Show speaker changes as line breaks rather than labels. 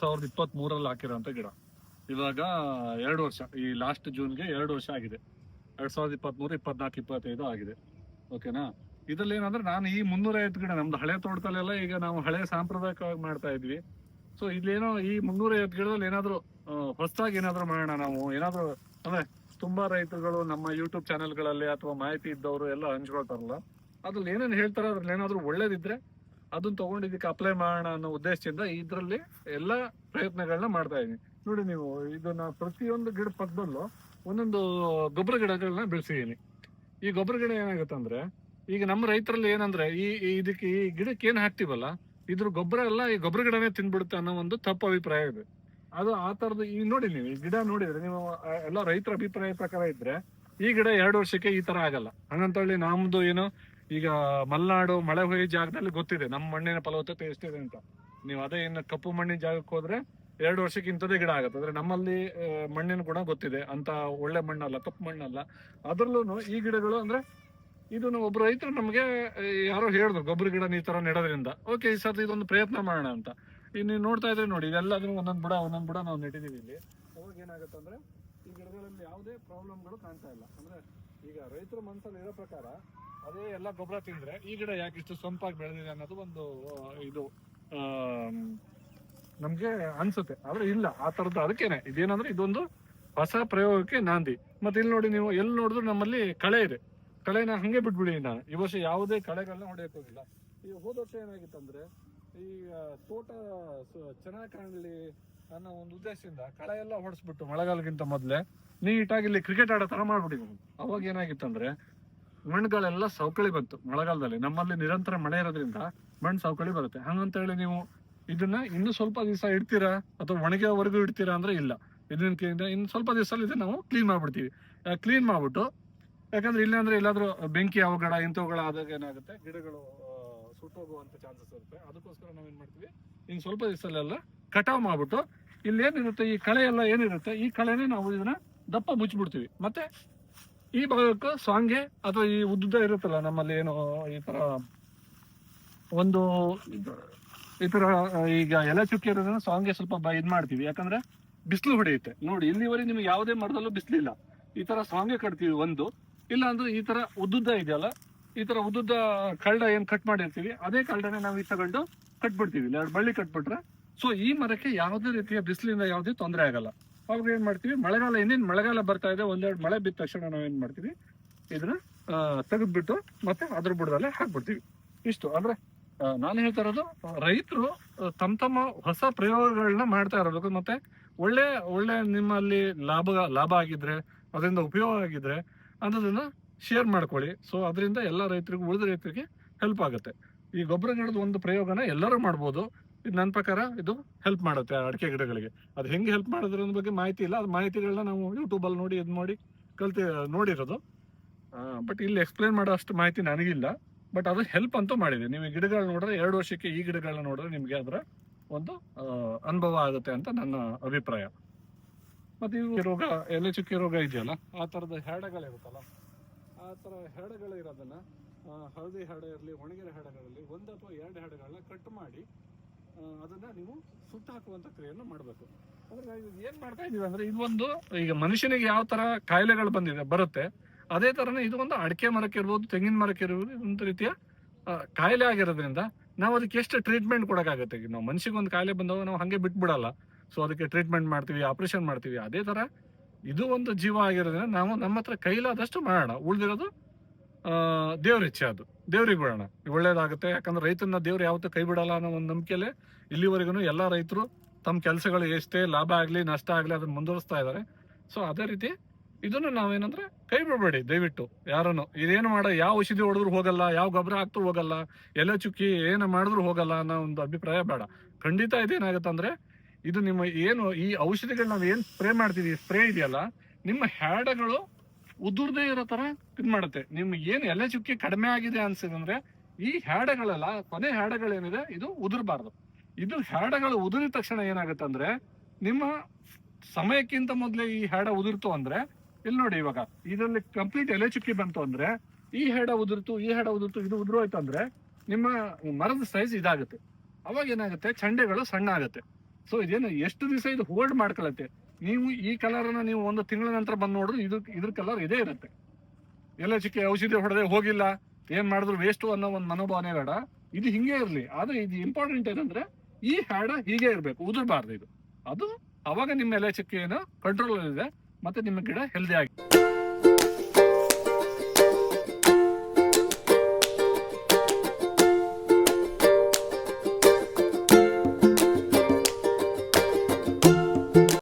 ಸಾವಿರದ ಇಪ್ಪತ್ತ್ ಮೂರಲ್ಲಿ ಹಾಕಿರೋಂಥ ಗಿಡ. ಇವಾಗ ಎರಡು ವರ್ಷ, ಈ ಲಾಸ್ಟ್ ಜೂನ್ಗೆ ಎರಡು ವರ್ಷ ಆಗಿದೆ. ಎರಡ್ ಸಾವಿರದ ಇಪ್ಪತ್ಮೂರು, ಇಪ್ಪತ್ನಾಲ್ಕು, ಇಪ್ಪತ್ತೈದು ಆಗಿದೆ. ಓಕೆನಾ ಇದ್ರಲ್ಲಿ ಏನಂದ್ರೆ ನಾನು ಈ ಮುನ್ನೂರ ಐವತ್ತು ಗಿಡ, ನಮ್ದು ಹಳೆ ತೋಟದಲ್ಲೆಲ್ಲ ಈಗ ನಾವು ಹಳೆ ಸಾಂಪ್ರದಾಯಿಕವಾಗಿ ಮಾಡ್ತಾ ಇದ್ವಿ. ಸೊ ಇಲ್ಲೇನೋ ಈ ಮುನ್ನೂರ ಐವತ್ತು ಗಿಡದಲ್ಲಿ ಏನಾದ್ರು ಹೊಸದಾಗಿ ಏನಾದ್ರು ಮಾಡೋಣ ನಾವು, ಏನಾದ್ರು, ಅಂದ್ರೆ ತುಂಬಾ ರೈತರುಗಳು ನಮ್ಮ ಯೂಟ್ಯೂಬ್ ಚಾನೆಲ್ಗಳಲ್ಲಿ ಅಥವಾ ಮಾಹಿತಿ ಇದ್ದವರು ಎಲ್ಲ ಹಂಚ್ಕೊಳ್ತಾರಲ್ಲ, ಅದ್ರಲ್ಲಿ ಏನೇನು ಹೇಳ್ತಾರೆ ಅದ್ರಲ್ಲಿ ಏನಾದ್ರು ಒಳ್ಳೇದಿದ್ರೆ ಅದನ್ನ ತಗೊಂಡು ಇದಕ್ಕೆ ಅಪ್ಲೈ ಮಾಡೋಣ ಅನ್ನೋ ಉದ್ದೇಶದಿಂದ ಇದರಲ್ಲಿ ಎಲ್ಲ ಪ್ರಯತ್ನಗಳನ್ನ ಮಾಡ್ತಾ ಇದ್ದೀನಿ. ನೋಡಿ ನೀವು, ಇದನ್ನ ಪ್ರತಿಯೊಂದು ಗಿಡ ಪಕ್ಕದಲ್ಲೂ ಒಂದೊಂದು ಗೊಬ್ಬರ ಗಿಡಗಳನ್ನ ಬೆಳೆಸಿದ್ದೀನಿ. ಈ ಗೊಬ್ಬರ ಗಿಡ ಏನಾಗುತ್ತೆ ಅಂದ್ರೆ ಈಗ ನಮ್ಮ ರೈತರಲ್ಲಿ ಏನಂದ್ರೆ, ಈ ಇದಕ್ಕೆ ಈ ಗಿಡಕ್ಕೆ ಏನು ಹಾಕ್ತಿವಲ್ಲ, ಇದ್ರ ಗೊಬ್ಬರ ಎಲ್ಲ ಈ ಗೊಬ್ಬರ ಗಿಡನೇ ತಿನ್ಬಿಡುತ್ತೆ ಅನ್ನೋ ಒಂದು ತಪ್ಪು ಅಭಿಪ್ರಾಯ ಇದೆ. ಅದು ಆ ತರದ್ದು, ಈಗ ನೋಡಿ ನೀವು, ಈ ಗಿಡ ನೋಡಿದ್ರೆ ನೀವು ಎಲ್ಲ ರೈತರ ಅಭಿಪ್ರಾಯ ಪ್ರಕಾರ ಇದ್ರೆ, ಈ ಗಿಡ ಎರಡು ವರ್ಷಕ್ಕೆ ಈ ತರ ಆಗಲ್ಲ. ಹಂಗಂತೇಳಿ ನಮ್ದು ಏನು ಈಗ ಮಲೆನಾಡು ಮಳೆ ಹೋಗಿ ಜಾಗದಲ್ಲಿ ಗೊತ್ತಿದೆ. ನಮ್ಮ ಮಣ್ಣಿನ ಫಲವತ್ತತೆ ಎಷ್ಟಿದೆ ಅಂತ. ನೀವು ಅದೇ ಇನ್ನು ಕಪ್ಪು ಮಣ್ಣಿನ ಜಾಗಕ್ಕೆ ಹೋದ್ರೆ ಎರಡು ವರ್ಷಕ್ಕೆ ಇಂಥದೇ ಗಿಡ ಆಗುತ್ತೆ. ಅಂದ್ರೆ ನಮ್ಮಲ್ಲಿ ಮಣ್ಣಿನ ಗುಣ ಗೊತ್ತಿದೆ. ಅಂತ ಒಳ್ಳೆ ಮಣ್ಣಲ್ಲ, ಕಪ್ಪು ಮಣ್ಣಲ್ಲ. ಅದ್ರಲ್ಲೂ ಈ ಗಿಡಗಳು ಅಂದ್ರೆ ಇದನ್ನು ಒಬ್ಬ ರೈತರು ನಮಗೆ ಯಾರೋ ಹೇಳಿದ್ರು, ಗೊಬ್ಬರ ಗಿಡ ಈ ತರ ನೆಡೋದ್ರಿಂದ. ಓಕೆ ಈ ಸರ್ತಿ ಇದೊಂದು ಪ್ರಯತ್ನ ಮಾಡೋಣ ಅಂತ. ಈಗ ನೀವು ನೋಡ್ತಾ ಇದ್ರೆ ನೋಡಿ ಇದೆಲ್ಲದನ್ನು ಒಂದೊಂದು ಬುಡ ಒಂದೊಂದು ಬುಡ ನಾವು ನೆಟ್ಟಿದ್ದೀವಿ ಇಲ್ಲಿ. ಅವಾಗ ಏನಾಗುತ್ತೆ ಅಂದ್ರೆ ಈ ಗಿಡಗಳಲ್ಲಿ ಯಾವುದೇ ಪ್ರಾಬ್ಲಮ್ಗಳು ಕಾಣ್ತಾ ಇಲ್ಲ. ಅಂದ್ರೆ ಈಗ ರೈತರ ಮನಸ್ಸಲ್ಲಿ ಇರೋ ಪ್ರಕಾರ ಅದೇ ಎಲ್ಲ ಗೊಬ್ಬರ ತಿಂದ್ರೆ ಈ ಗಿಡ ಯಾಕೆ ಇಷ್ಟು ಸೊಂಪಾಗಿ ಬೆಳೆದಿದೆ ಅನ್ನೋದು ಒಂದು ಇದು ನಮ್ಗೆ ಅನ್ಸುತ್ತೆ. ಆದ್ರೆ ಇಲ್ಲ, ಆ ತರದ್ದು ಅದಕ್ಕೇನೆ. ಇದೇನಂದ್ರೆ ಇದೊಂದು ಹೊಸ ಪ್ರಯೋಗಕ್ಕೆ ನಾಂದಿ. ಮತ್ತೆ ಇಲ್ಲಿ ನೋಡಿ ನೀವು, ಎಲ್ಲಿ ನೋಡಿದ್ರು ನಮ್ಮಲ್ಲಿ ಕಳೆ ಇದೆ. ಕಳೆನ ಹಂಗೆ ಬಿಟ್ಬಿಡಿ ನಾನು ಈ ವರ್ಷ ಯಾವುದೇ ಕಳೆಗಳನ್ನ ಹೊಡೆಯಕ್ ಹೋಗಿಲ್ಲ. ಈ ಹೋದ ವರ್ಷ ಏನಾಗಿತ್ತಂದ್ರೆ, ಈ ತೋಟ ಚೆನ್ನಾಗಿ ಕಾಣಲಿ ಅನ್ನೋ ಒಂದು ಉದ್ದೇಶದಿಂದ ಕಳೆ ಎಲ್ಲ ಹೊಡೆಸ್ಬಿಟ್ಟು ಮಳೆಗಾಲಕ್ಕಿಂತ ಮೊದಲೇ ನೀಟಾಗಿ ಇಲ್ಲಿ ಕ್ರಿಕೆಟ್ ಆಡೋ ತರ ಮಾಡ್ಬಿಟ್ಟಿದ್ವಿ ಅವಾಗ ಏನಾಗಿತ್ತಂದ್ರೆ ಮಣ್ಣುಗಳೆಲ್ಲ ಸೌಕಳಿ ಬಂತು ಮಳೆಗಾಲದಲ್ಲಿ. ನಮ್ಮಲ್ಲಿ ನಿರಂತರ ಮಳೆ ಇರೋದ್ರಿಂದ ಮಣ್ಣು ಸವಕಳಿ ಬರುತ್ತೆ. ಹಂಗಂತೇಳಿ ನೀವು ಇದನ್ನ ಇನ್ನು ಸ್ವಲ್ಪ ದಿವಸ ಇಡ್ತೀರಾ ಅಥವಾ ಒಣಗೋವರೆಗೂ ಇಡ್ತೀರಾ ಅಂದ್ರೆ ಇಲ್ಲ. ಇದನ್ನ ಇನ್ನು ಸ್ವಲ್ಪ ದಿವಸ ಇದೆ ನಾವು ಕ್ಲೀನ್ ಮಾಡ್ಬಿಡ್ತೀವಿ. ಕ್ಲೀನ್ ಮಾಡ್ಬಿಟ್ಟು ಯಾಕಂದ್ರೆ ಇಲ್ಲ ಅಂದ್ರೆ ಎಲ್ಲಾದ್ರೂ ಬೆಂಕಿ ಅವಘಡ ಇಂಥವುಗಳ ಆದಾಗ ಏನಾಗುತ್ತೆ ಗಿಡಗಳು ಸುಟ್ಟೋಗುವಂತ ಚಾನ್ಸಸ್ ಇರುತ್ತೆ. ಅದಕ್ಕೋಸ್ಕರ ನಾವೇನ್ ಮಾಡ್ತೀವಿ ಇನ್ನು ಸ್ವಲ್ಪ ದಿವಸಲ್ಲೆಲ್ಲ ಕಟಾವ್ ಮಾಡ್ಬಿಟ್ಟು ಇಲ್ಲಿ ಏನಿರುತ್ತೆ, ಈ ಕಳೆ ಎಲ್ಲ ಏನಿರುತ್ತೆ, ಈ ಕಳೆನೇ ನಾವು ಇದನ್ನ ದಪ್ಪ ಮುಚ್ಚಿಬಿಡ್ತೀವಿ. ಮತ್ತೆ ಈ ಭಾಗಕ್ಕೆ ಸಾಂಗೆ ಅಥವಾ ಈ ಉದ್ದ ಇರುತ್ತಲ್ಲ, ನಮ್ಮಲ್ಲಿ ಏನು ಈ ತರ ಒಂದು ಈ ತರ, ಈಗ ಎಲೆ ಚುಕ್ಕಿ ಇರೋದನ್ನ ಸಾಂಗೆ ಸ್ವಲ್ಪ ಇದು ಮಾಡ್ತೀವಿ. ಯಾಕಂದ್ರೆ ಬಿಸಿಲು ಹೊಡೆಯುತ್ತೆ. ನೋಡಿ, ಇಲ್ಲಿವರೆಗೆ ನಿಮ್ಗೆ ಯಾವುದೇ ಮರದಲ್ಲೂ ಬಿಸಿಲಿಲ್ಲ. ಈ ತರ ಸಾಂಗೆ ಕಟ್ತೀವಿ ಒಂದು. ಇಲ್ಲ ಅಂದ್ರೆ ಈ ತರ ಉದ್ದುದ್ದ ಇದೆಯಲ್ಲ ಈ ತರ ಉದ್ದುದ್ದ ಕಳ್ಳ ಏನ್ ಕಟ್ ಮಾಡಿರ್ತೀವಿ, ಅದೇ ಕಳ್ಳನೆ ನಾವು ಈ ತಗೊಂಡು ಕಟ್ಬಿಡ್ತೀವಿ. ಎರಡು ಬಳ್ಳಿ ಕಟ್ಬಿಟ್ರೆ. ಸೊ ಈ ಮರಕ್ಕೆ ಯಾವುದೇ ರೀತಿಯ ಬಿಸಿಲಿಂದ ಯಾವುದೇ ತೊಂದರೆ ಆಗಲ್ಲ. ಅವಾಗ ಏನ್ ಮಾಡ್ತೀವಿ, ಮಳೆಗಾಲ, ಇನ್ನೇನ್ ಮಳೆಗಾಲ ಬರ್ತಾ ಇದೆ, ಒಂದೆರಡು ಮಳೆ ಬಿದ್ದ ತಕ್ಷಣ ನಾವೇನ್ ಮಾಡ್ತೀವಿ ಇದನ್ನ ತೆಗೆದ್ಬಿಟ್ಟು ಮತ್ತೆ ಅದ್ರ ಬುಡದಲ್ಲೇ ಹಾಕ್ಬಿಡ್ತೀವಿ. ಇಷ್ಟು. ಅಂದ್ರೆ ನಾನು ಹೇಳ್ತಾ ಇರೋದು, ರೈತರು ತಮ್ಮ ತಮ್ಮ ಹೊಸ ಪ್ರಯೋಗಗಳನ್ನ ಮಾಡ್ತಾ ಇರಬೇಕು ಮತ್ತೆ ಒಳ್ಳೆ ಒಳ್ಳೆ ನಿಮ್ಮಲ್ಲಿ ಲಾಭ ಲಾಭ ಆಗಿದ್ರೆ, ಅದರಿಂದ ಉಪಯೋಗ ಆಗಿದ್ರೆ, ಅನ್ನೋದನ್ನ ಶೇರ್ ಮಾಡ್ಕೊಳ್ಳಿ. ಸೊ ಅದರಿಂದ ಎಲ್ಲ ರೈತರಿಗೂ, ಉಳಿದ ರೈತರಿಗೆ ಹೆಲ್ಪ್ ಆಗುತ್ತೆ. ಈ ಗೊಬ್ಬರ ಗಿಡದ ಒಂದು ಪ್ರಯೋಗನ ಎಲ್ಲರೂ ಮಾಡ್ಬೋದು. ಇದು ನನ್ನ ಪ್ರಕಾರ ಇದು ಹೆಲ್ಪ್ ಮಾಡುತ್ತೆ ಅಡಿಕೆ ಗಿಡಗಳಿಗೆ. ಅದು ಹೆಂಗೆ ಹೆಲ್ಪ್ ಮಾಡೋದ್ರ ಬಗ್ಗೆ ಮಾಹಿತಿ ಇಲ್ಲ. ಅದು ಮಾಹಿತಿಗಳನ್ನ ನಾವು ಯೂಟ್ಯೂಬಲ್ಲಿ ನೋಡಿ, ಇದು ಮಾಡಿ ಕಲ್ತಿ, ನೋಡಿರೋದು. ಬಟ್ ಇಲ್ಲಿ ಎಕ್ಸ್ಪ್ಲೇನ್ ಮಾಡೋ ಅಷ್ಟು ಮಾಹಿತಿ ನನಗಿಲ್ಲ. ಬಟ್ ಅದು ಹೆಲ್ಪ್ ಅಂತೂ ಮಾಡಿದೆ. ನೀವು ಗಿಡಗಳನ್ನ ನೋಡಿದ್ರೆ ಎರಡು ವರ್ಷಕ್ಕೆ ಈ ಗಿಡಗಳನ್ನ ನೋಡಿದ್ರೆ ನಿಮಗೆ ಅದರ ಒಂದು ಅನುಭವ ಆಗುತ್ತೆ ಅಂತ ನನ್ನ ಅಭಿಪ್ರಾಯ. ಮತ್ತೆ ಇವು ರೋಗ, ಎಲೆ ಚುಕ್ಕಿ ರೋಗ ಇದೆಯಲ್ಲ, ಆ ಥರದ ಹೆಡಗಳಿರುತ್ತಲ್ಲ ಆ ಥರ ಇರೋದನ್ನ ಹಳದಿ ಹೆಡ ಇರಲಿ, ಒಣಗಿರೋ ಹೆಡಗಳಲ್ಲಿ ಒಂದು ಅಥವಾ ಎರಡು ಹೆಡಗಳನ್ನ ಕಟ್ ಮಾಡಿ ಅದನ್ನ ನೀವು ಸುಟ್ಟು ಹಾಕುವಂತ ಕ್ರಿಯೆಯನ್ನು ಮಾಡಬೇಕು. ಅಂದ್ರೆ ಏನ್ ಮಾಡ್ತಾ ಇದೀವಿ ಅಂದ್ರೆ ಇದೊಂದು ಈಗ ಮನುಷ್ಯನಿಗೆ ಯಾವ ತರ ಕಾಯಿಲೆಗಳು ಬಂದಿದೆ, ಬರುತ್ತೆ, ಅದೇ ತರನೇ ಇದು ಒಂದು ಅಡಿಕೆ ಮರಕ್ಕೆ ಇರ್ಬೋದು, ತೆಂಗಿನ ಮರಕ್ಕೆ ಇರ್ಬೋದು ಒಂದು ರೀತಿಯ ಕಾಯಿಲೆ ಆಗಿರೋದ್ರಿಂದ ನಾವು ಅದಕ್ಕೆ ಎಷ್ಟು ಟ್ರೀಟ್ಮೆಂಟ್ ಕೊಡೋಕ್ಕಾಗತ್ತೆ? ನಾವು ಮನುಷ್ಯಗೆ ಒಂದು ಕಾಯಿಲೆ ಬಂದಾಗ ನಾವು ಹಂಗೆ ಬಿಟ್ಬಿಡಲ್ಲ. ಸೊ ಅದಕ್ಕೆ ಟ್ರೀಟ್ಮೆಂಟ್ ಮಾಡ್ತೀವಿ ಆಪರೇಷನ್ ಮಾಡ್ತೀವಿ, ಅದೇ ತರ ಇದು ಒಂದು ಜೀವ ಆಗಿರೋದ್ರಿಂದ ನಾವು ನಮ್ಮ ಹತ್ರ ಕೈಲಾದಷ್ಟು ಮಾಡೋಣ. ಉಳಿದಿರೋದು ದೇವ್ರ ಇಚ್ಛೆ ಅದು. ದೇವ್ರಿಗೆ ಬಿಡೋಣ. ಒಳ್ಳೇದಾಗುತ್ತೆ. ಯಾಕಂದ್ರೆ ರೈತನ ದೇವ್ರು ಯಾವತ್ತೂ ಕೈ ಬಿಡಲ್ಲ ಅನ್ನೋ ಒಂದು ನಂಬಿಕೆಲೆ ಇಲ್ಲಿವರೆಗೂ ಎಲ್ಲಾ ರೈತರು ತಮ್ಮ ಕೆಲಸಗಳು ಎಷ್ಟೇ ಲಾಭ ಆಗಲಿ, ನಷ್ಟ ಆಗಲಿ ಅದನ್ನ ಮುಂದುವರಿಸ್ತಾ ಇದ್ದಾರೆ. ಸೊ ಅದೇ ರೀತಿ ಇದನ್ನು ನಾವೇನಂದ್ರೆ ಕೈ ಬಿಡಬೇಡಿ, ದಯವಿಟ್ಟು. ಯಾರನ್ನು? ಇದೇನು ಮಾಡ, ಯಾವ ಔಷಧಿ ಹೊಡೆದ್ರು ಹೋಗಲ್ಲ, ಯಾವ ಗೊಬ್ಬರ ಹಾಕ್ತರು ಹೋಗಲ್ಲ, ಎಲೆ ಚುಕ್ಕಿ ಏನು ಮಾಡಿದ್ರು ಹೋಗಲ್ಲ ಅನ್ನೋ ಒಂದು ಅಭಿಪ್ರಾಯ ಬೇಡ. ಖಂಡಿತ ಇದೇನಾಗುತ್ತಂದ್ರೆ ಇದು ನಿಮ್ಮ ಏನು ಈ ಔಷಧಿಗಳು ನಾವು ಏನು ಸ್ಪ್ರೇ ಮಾಡ್ತೀವಿ, ಸ್ಪ್ರೇ ಇದೆಯಲ್ಲ, ನಿಮ್ಮ ಹ್ಯಾಡಗಳು ಉದುರ್ದೇ ಇರೋ ತರ ಇದ್ ಮಾಡುತ್ತೆ. ನಿಮ್ಗೆ ಏನು ಎಲೆ ಚುಕ್ಕಿ ಕಡಿಮೆ ಆಗಿದೆ ಅನ್ಸಿದಂದ್ರೆ ಈ ಹ್ಯಾಡಗಳೆಲ್ಲ, ಕೊನೆ ಹ್ಯಾಡಗಳೇನಿದೆ, ಇದು ಉದುರಬಾರ್ದು. ಇದು ಹ್ಯಾಡಗಳು ಉದುರಿದ ತಕ್ಷಣ ಏನಾಗುತ್ತೆ ಅಂದ್ರೆ, ನಿಮ್ಮ ಸಮಯಕ್ಕಿಂತ ಮೊದಲೇ ಈ ಹ್ಯಾಡ ಉದುರ್ತು ಅಂದ್ರೆ ಇಲ್ಲಿ ನೋಡಿ ಇವಾಗ, ಇದರಲ್ಲಿ ಕಂಪ್ಲೀಟ್ ಎಲೆ ಚುಕ್ಕಿ ಬಂತು ಅಂದ್ರೆ, ಈ ಹೆಡ ಉದುರ್ತು, ಈ ಹೆಡ ಉದುರ್ತು, ಇದು ಉದುರೋಯ್ತು ಅಂದ್ರೆ, ನಿಮ್ಮ ಮರದ ಸೈಜ್ ಇದಾಗುತ್ತೆ. ಅವಾಗ ಏನಾಗುತ್ತೆ? ಚಂಡೆಗಳು ಸಣ್ಣ ಆಗುತ್ತೆ ಸೊ ಇದೇನು ಎಷ್ಟು ದಿವಸ ಇದು ಹೋಲ್ಡ್ ಮಾಡ್ಕೊಳತ್ತೆ? ನೀವು ಈ ಕಲರ್ ಅನ್ನ ನೀವು ಒಂದು ತಿಂಗಳ ನಂತರ ಬಂದು ನೋಡಿದ್ರು ಇದು, ಇದ್ರ ಕಲರ್ ಇದೇ ಇರುತ್ತೆ. ಎಲ್ಲ ಚಿಕ್ಕ ಔಷಧಿ ಹೊಡೆದೇ ಹೋಗಿಲ್ಲ, ಏನ್ ಮಾಡಿದ್ರು ವೇಸ್ಟ್ ಅನ್ನೋ ಒಂದು ಮನೋಭಾವನೆ ಬೇಡ. ಇದು ಹಿಂಗೆ ಇರಲಿ, ಆದ್ರೆ ಇದು ಇಂಪಾರ್ಟೆಂಟ್ ಏನಂದ್ರೆ, ಈ ಹಾಡ ಹೀಗೆ ಇರಬೇಕು, ಉದುರಬಾರ್ದು ಇದು. ಅದು ಅವಾಗ ನಿಮ್ಮ ಎಲೆ ಚಿಕ್ಕ ಏನು ಕಂಟ್ರೋಲ್ ಇದೆ ಮತ್ತೆ ನಿಮ್ಮ ಗಿಡ ಹೆಲ್ದಿ ಆಗಿ